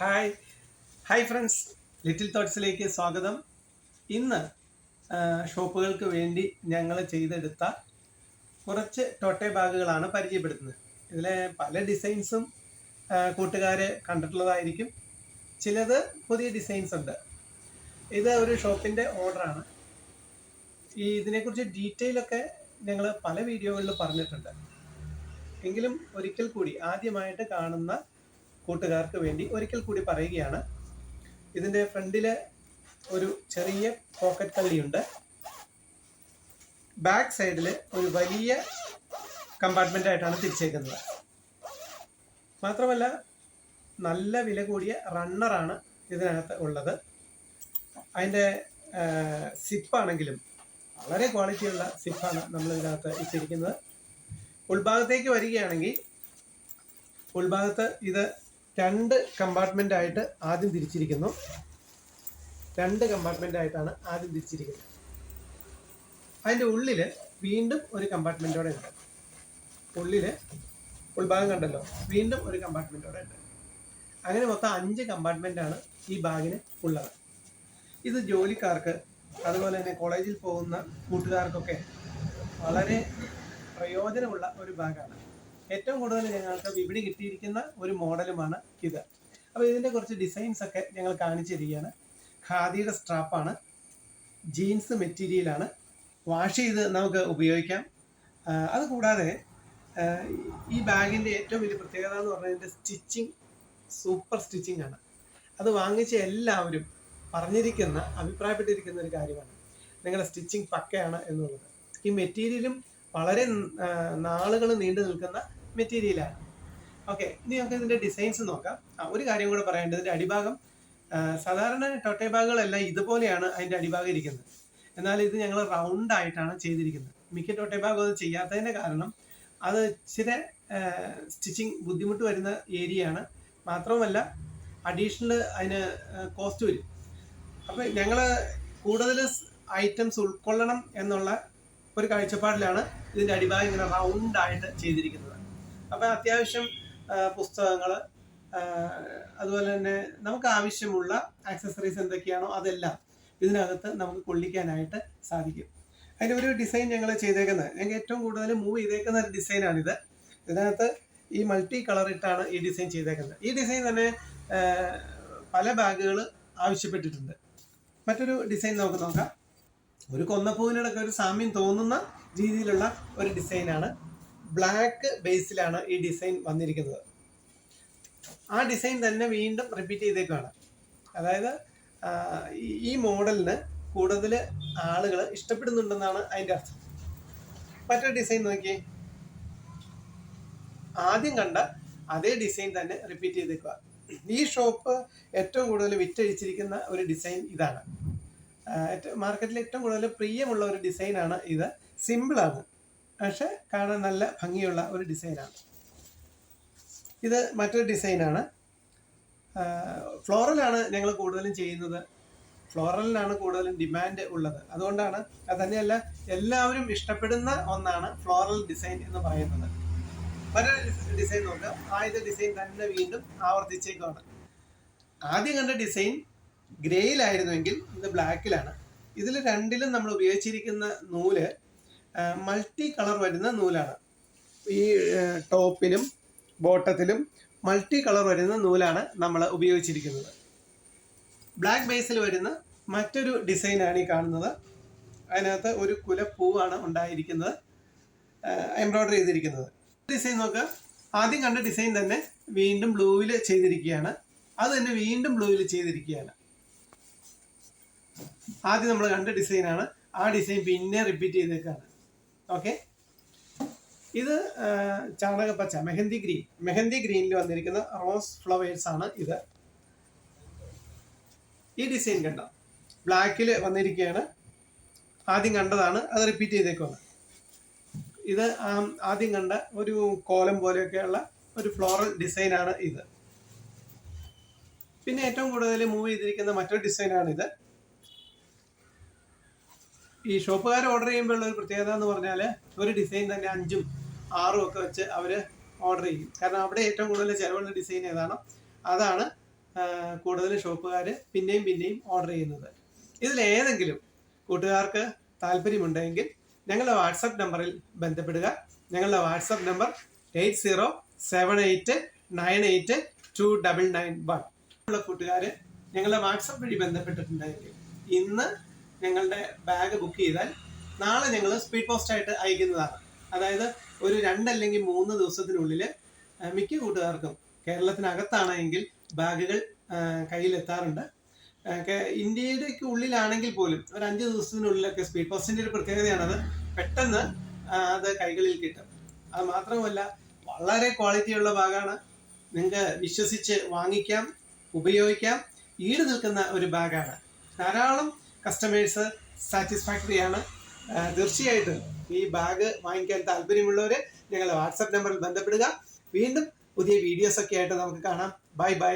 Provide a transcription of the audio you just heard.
Hi hi friends little തോട്ട്സിലേക്ക് സ്വാഗതം. ഇന്ന് ഷോപ്പുകൾക്ക് വേണ്ടി ഞങ്ങൾ ചെയ്തെടുത്ത കുറച്ച് ടോട്ടെ ബാഗുകളാണ് പരിചയപ്പെടുത്തുന്നത്. ഇതിലെ പല ഡിസൈൻസും കൂട്ടുകാർ കണ്ടിട്ടുള്ളതായിരിക്കും. ചിലത് പുതിയ ഡിസൈൻസ് ഉണ്ട്. ഇത് ഒരു ഷോപ്പിന്റെ ഓർഡറാണ് ഈ ഇതിനെക്കുറിച്ച് ഡീറ്റെയിൽ ഒക്കെ ഞങ്ങൾ പല വീഡിയോകളിൽ പറഞ്ഞിട്ടുണ്ട്. എങ്കിലും ഒരിക്കൽ കൂടി ആദ്യമായിട്ട് കാണുന്ന കൂട്ടുകാർക്ക് വേണ്ടി ഒരിക്കൽ കൂടി പറയുകയാണ്. ഇതിന്റെ ഫ്രണ്ടിൽ ഒരു ചെറിയ പോക്കറ്റ് കള്ളിയുണ്ട് ബാക്ക് സൈഡിൽ ഒരു വലിയ കമ്പാർട്ട്മെന്റ് ആയിട്ടാണ് തിരിച്ചേക്കുന്നത്. മാത്രമല്ല നല്ല വില കൂടിയ റണ്ണറാണ് ഇതിനകത്ത് ഉള്ളത്. അതിന്റെ സിപ്പാണെങ്കിലും വളരെ ക്വാളിറ്റിയുള്ള സിപ്പാണ് നമ്മൾ ഇതിനകത്ത് ഇട്ടിരിക്കുന്നത്. ഉൾഭാഗത്തേക്ക് വരികയാണെങ്കിൽ ഉൾഭാഗത്ത് ഇത് രണ്ട് കമ്പാർട്ട്മെന്റ് ആയിട്ട് ആദ്യം തിരിച്ചിരിക്കുന്നു. രണ്ട് കമ്പാർട്ട്മെന്റ് ആയിട്ടാണ് ആദ്യം തിരിച്ചിരിക്കുന്നത്. അതിന്റെ ഉള്ളിൽ വീണ്ടും ഒരു കമ്പാർട്ട്മെന്റോടെ ഉണ്ട്. ഉള്ളിൽ ഉൾഭാഗം കണ്ടല്ലോ. വീണ്ടും ഒരു കമ്പാർട്ട്മെന്റോടെ ഉണ്ട്. അങ്ങനെ മൊത്തം അഞ്ച് കമ്പാർട്ട്മെന്റ് ആണ് ഈ ബാഗിന് ഉള്ളത്. ഇത് ജോലിക്കാർക്ക് അതുപോലെ തന്നെ കോളേജിൽ പോകുന്ന കൂട്ടുകാർക്കൊക്കെ വളരെ പ്രയോജനമുള്ള ഒരു ബാഗാണ്. ഏറ്റവും കൂടുതൽ ഞങ്ങൾക്ക് വിപണി കിട്ടിയിരിക്കുന്ന ഒരു മോഡലുമാണ് ഇത് അപ്പോൾ ഇതിന്റെ കുറച്ച് ഡിസൈൻസ് ഒക്കെ ഞങ്ങൾ കാണിച്ചിരിക്കുകയാണ് ഖാദിയുടെ സ്ട്രാപ്പാണ് ജീൻസ് മെറ്റീരിയലാണ് വാഷ് ചെയ്ത് നമുക്ക് ഉപയോഗിക്കാം. അതുകൂടാതെ ഈ ബാഗിന്റെ ഏറ്റവും വലിയ പ്രത്യേകത എന്ന് പറഞ്ഞാൽ സ്റ്റിച്ചിങ് സൂപ്പർ സ്റ്റിച്ചിങ് ആണ്. അത് വാങ്ങിച്ച എല്ലാവരും പറഞ്ഞിരിക്കുന്ന അഭിപ്രായപ്പെട്ടിരിക്കുന്ന ഒരു കാര്യമാണ്. നിങ്ങളുടെ സ്റ്റിച്ചിങ് പക്കയാണ് എന്നുള്ളത്. ഈ മെറ്റീരിയലും വളരെ നാളുകൾ നീണ്ടു നിൽക്കുന്ന മെറ്റീരിയലാണ് ഓക്കെ ഇനി നമുക്ക് ഇതിന്റെ ഡിസൈൻസ് നോക്കാം. ആ, ഒരു കാര്യം കൂടെ പറയേണ്ടത് ഇതിന്റെ അടിഭാഗം സാധാരണ ടോട്ടേ ബാഗുകളെല്ലാം ഇതുപോലെയാണ് അതിന്റെ അടിഭാഗം ഇരിക്കുന്നത്. എന്നാൽ ഇത് ഞങ്ങൾ റൗണ്ട് ആയിട്ടാണ് ചെയ്തിരിക്കുന്നത്. മിക്ക ടോട്ടേ ബാഗും അത് ചെയ്യാത്തതിന്റെ കാരണം അത് ചില സ്റ്റിച്ചിങ് ബുദ്ധിമുട്ട് വരുന്ന ഏരിയയാണ്. മാത്രവുമല്ല അഡീഷണൽ അതിന് കോസ്റ്റ് വരും. അപ്പോൾ ഞങ്ങൾ കൂടുതൽ ഐറ്റംസ് ഉൾക്കൊള്ളണം എന്നുള്ള ഒരു കാഴ്ചപ്പാടിലാണ് ഇതിന്റെ അടിഭാഗം ഇങ്ങനെ റൗണ്ട് ആയിട്ട് ചെയ്തിരിക്കുന്നത്. അപ്പോൾ അത്യാവശ്യം പുസ്തകങ്ങൾ അതുപോലെ തന്നെ നമുക്ക് ആവശ്യമുള്ള ആക്സസറീസ് എന്തൊക്കെയാണോ അതെല്ലാം ഇതിനകത്ത് നമുക്ക് കൊള്ളിക്കാനായിട്ട് സാധിക്കും. അതിന്റെ ഒരു ഡിസൈൻ ഞങ്ങൾ ചെയ്തേക്കുന്നത്. ഞങ്ങൾ ഏറ്റവും കൂടുതൽ മൂവ് ചെയ്തേക്കുന്ന ഒരു ഡിസൈനാണിത് ഇതിനകത്ത് ഈ മൾട്ടി കളർ ഇട്ടാണ് ഈ ഡിസൈൻ ചെയ്തേക്കുന്നത്. ഈ ഡിസൈൻ തന്നെ പല ബാഗുകൾ ആവശ്യപ്പെട്ടിട്ടുണ്ട്. മറ്റൊരു ഡിസൈൻ നമുക്ക് നോക്കാം. ഒരു കൊന്നപ്പൂവിനോടൊക്കെ ഒരു സാമ്യം തോന്നുന്ന രീതിയിലുള്ള ഒരു ഡിസൈനാണ് ബ്ലാക്ക് ബേസിലാണ് ഈ ഡിസൈൻ വന്നിരിക്കുന്നത്. ആ ഡിസൈൻ തന്നെ വീണ്ടും റിപ്പീറ്റ് ചെയ്തേക്കാണ് അതായത് ഈ- മോഡലിന് കൂടുതൽ ആളുകൾ ഇഷ്ടപ്പെടുന്നുണ്ടെന്നാണ് അതിന്റെ അർത്ഥം. മറ്റൊരു ഡിസൈൻ നോക്കി ആദ്യം കണ്ട അതേ ഡിസൈൻ തന്നെ റിപ്പീറ്റ് ചെയ്തേക്കുക ഈ ഷോപ്പ് ഏറ്റവും കൂടുതൽ വിറ്റഴിച്ചിരിക്കുന്ന ഒരു ഡിസൈൻ ഇതാണ്. മാർക്കറ്റിൽ ഏറ്റവും കൂടുതൽ പ്രിയമുള്ള ഒരു ഡിസൈനാണ് ഇത്. സിമ്പിളാണ് പക്ഷെ കാണാൻ നല്ല ഭംഗിയുള്ള ഒരു ഡിസൈനാണ്. ഇത് മറ്റൊരു ഡിസൈനാണ്. ഫ്ലോറലാണ് ഞങ്ങൾ കൂടുതലും ചെയ്യുന്നത്. ഫ്ലോറലിനാണ് കൂടുതലും ഡിമാൻഡ് ഉള്ളത്. അതുകൊണ്ടാണ് അത് തന്നെയല്ല എല്ലാവരും ഇഷ്ടപ്പെടുന്ന ഒന്നാണ് ഫ്ലോറൽ ഡിസൈൻ എന്ന് പറയുന്നത്. മറ്റൊരു ഡിസൈൻ നോക്കാം. ആദ്യത്തെ ഡിസൈൻ തന്നെ വീണ്ടും ആവർത്തിച്ചേക്കാണ് ആദ്യം കണ്ട ഡിസൈൻ ഗ്രേയിലായിരുന്നുവെങ്കിൽ ഇത് ബ്ലാക്കിലാണ്. ഇതിൽ രണ്ടിലും നമ്മൾ ഉപയോഗിച്ചിരിക്കുന്ന നൂൽ മൾട്ടി കളർ വരുന്ന നൂലാണ്. ഈ ടോപ്പിലും ബോട്ടത്തിലും മൾട്ടി കളർ വരുന്ന നൂലാണ് നമ്മൾ ഉപയോഗിച്ചിരിക്കുന്നത്. ബ്ലാക്ക് ബേസിൽ വരുന്ന മറ്റൊരു ഡിസൈനാണ് ഈ കാണുന്നത്. അതിനകത്ത് ഒരു കുലപ്പൂവാണ് ഉണ്ടായിരിക്കുന്നത്. എംബ്രോയിഡറി ചെയ്തിരിക്കുന്നത്. ഡിസൈൻ നോക്കുക ആദ്യം കണ്ട ഡിസൈൻ തന്നെ വീണ്ടും ബ്ലൂവിൽ ചെയ്തിരിക്കുകയാണ്. അത് തന്നെ വീണ്ടും ബ്ലൂവിൽ ചെയ്തിരിക്കുകയാണ്. ആദ്യം നമ്മൾ കണ്ട ഡിസൈനാണ് ആ ഡിസൈൻ പിന്നെ റിപ്പീറ്റ് ചെയ്തേക്കാണ്. ഓക്കെ ഇത് ചാണകപ്പച്ച മെഹന്തി ഗ്രീൻ. മെഹന്തി ഗ്രീനിൽ വന്നിരിക്കുന്ന റോസ് ഫ്ലവേഴ്സ് ആണ് ഇത്. ഈ ഡിസൈൻ കണ്ട? ബ്ലാക്കിൽ വന്നിരിക്കുകയാണ് ആദ്യം കണ്ടതാണ് അത് റിപ്പീറ്റ് ചെയ്തേക്കുവാണ്. ഇത് ആദ്യം കണ്ട ഒരു കോലം പോലെയൊക്കെയുള്ള ഒരു ഫ്ലോറൽ ഡിസൈനാണ് ഇത്. പിന്നെ ഏറ്റവും കൂടുതൽ മൂവ് ചെയ്തിരിക്കുന്ന മറ്റൊരു ഡിസൈനാണ് ഇത്. ഈ ഷോപ്പുകാർ ഓർഡർ ചെയ്യുമ്പോൾ ഉള്ള ഒരു പ്രത്യേകത എന്ന് പറഞ്ഞാൽ ഒരു ഡിസൈൻ തന്നെ അഞ്ചും ആറും ഒക്കെ വെച്ച് അവർ ഓർഡർ ചെയ്യും. കാരണം അവിടെ ഏറ്റവും കൂടുതൽ ചിലവുള്ള ഡിസൈൻ ഏതാണോ അതാണ് കൂടുതൽ ഷോപ്പുകാർ പിന്നെയും പിന്നെയും ഓർഡർ ചെയ്യുന്നത്. ഇതിലേതെങ്കിലും കൂട്ടുകാർക്ക് താല്പര്യമുണ്ടെങ്കിൽ ഞങ്ങളുടെ വാട്സപ്പ് നമ്പറിൽ ബന്ധപ്പെടുക. ഞങ്ങളുടെ WhatsApp number eight zero seven eight nine eight two double nine one. ഉള്ള കൂട്ടുകാർ ഞങ്ങളുടെ വാട്സപ്പ് വഴി ബന്ധപ്പെട്ടിട്ടുണ്ടെങ്കിൽ ഇന്ന് ഞങ്ങളുടെ ബാഗ് ബുക്ക് ചെയ്താൽ നാളെ ഞങ്ങൾ സ്പീഡ് പോസ്റ്റ് ആയിട്ട് അയക്കുന്നതാണ്. അതായത് ഒരു രണ്ടല്ലെങ്കിൽ മൂന്ന് ദിവസത്തിനുള്ളിൽ മിക്ക കൂട്ടുകാർക്കും കേരളത്തിനകത്താണെങ്കിൽ ബാഗുകൾ കയ്യിലെത്താറുണ്ട്. ഇന്ത്യയുടെയൊക്കെ ഉള്ളിലാണെങ്കിൽ പോലും ഒരു അഞ്ച് ദിവസത്തിനുള്ളിലൊക്കെ സ്പീഡ് പോസ്റ്റിന്റെ ഒരു പ്രത്യേകതയാണത്. പെട്ടെന്ന് അത് കൈകളിൽ കിട്ടും. അത് മാത്രമല്ല വളരെ ക്വാളിറ്റിയുള്ള ബാഗാണ് നിങ്ങൾക്ക് വിശ്വസിച്ച് വാങ്ങിക്കാം ഉപയോഗിക്കാം ഈട് നിൽക്കുന്ന ഒരു ബാഗാണ് ധാരാളം കസ്റ്റമേഴ്സ് സാറ്റിസ്ഫാക്ടറി ആണ്. തീർച്ചയായിട്ടും ഈ ബാഗ് വാങ്ങിക്കാൻ താല്പര്യമുള്ളവർ ഞങ്ങളെ വാട്സപ്പ് നമ്പറിൽ ബന്ധപ്പെടുക. വീണ്ടും പുതിയ വീഡിയോസ് ഒക്കെ ആയിട്ട് നമുക്ക് കാണാം. Bye bye